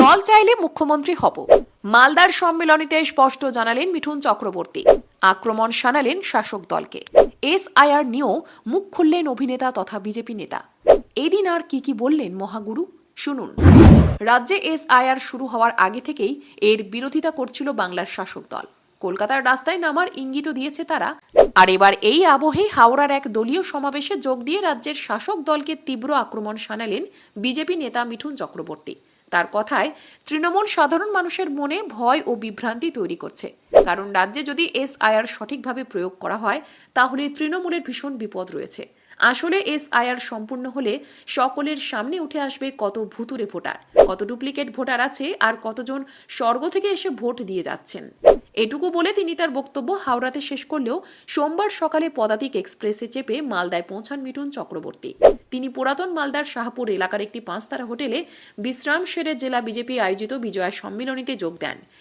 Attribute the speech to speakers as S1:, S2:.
S1: দল চাইলে মুখ্যমন্ত্রী হব। মালদার সম্মেলনীতে স্পষ্ট জানালেন মিঠুন চক্রবর্তী। আক্রমণ শানালেন শাসক দলকে। এসআইআর নিয়েও মুখ খুললেন অভিনেতা তথা বিজেপি নেতা। এদিন আর কি কি বললেন মহাগুরু? শুনুন। রাজ্যে এসআইআর শুরু হওয়ার আগে থেকেই এর বিরোধিতা করছিল বাংলার শাসক দল। কলকাতার রাস্তায় নামার ইঙ্গিতও দিয়েছে তারা। আর এবার এই আবহে হাওড়ার এক দলীয় সমাবেশে যোগ দিয়ে রাজ্যের শাসক দলকে তীব্র আক্রমণ শানালেন বিজেপি নেতা মিঠুন চক্রবর্তী। তার কথায় তৃণমূল সাধারণ মানুষের মনে ভয় ও বিভ্রান্তি তৈরি করছে। কারণ রাজ্যে যদি এসআইআর সঠিকভাবে প্রয়োগ করা হয়, তাহলে তৃণমূলের ভীষণ বিপদ রয়েছে। আসলে এসআইআর সম্পূর্ণ হলে সকলের সামনে উঠে আসবে কত ভুতুরে ভোটার, কত ডুপ্লিকেট ভোটার আছে আর কতজন স্বর্গ থেকে এসে ভোট দিয়ে যাচ্ছেন। এটুকু বলে তিনি তার বক্তব্য হাওড়াতে শেষ করলেও সোমবার সকালে পদাতিক এক্সপ্রেসে চেপে মালদায় পৌঁছান মিঠুন চক্রবর্তী। তিনি পুরাতন মালদার শাহপুর এলাকার একটি পাঁচতারা হোটেলে বিশ্রাম সেরে জেলা বিজেপি আয়োজিত বিজয়া সম্মিলনীতে যোগ দেন।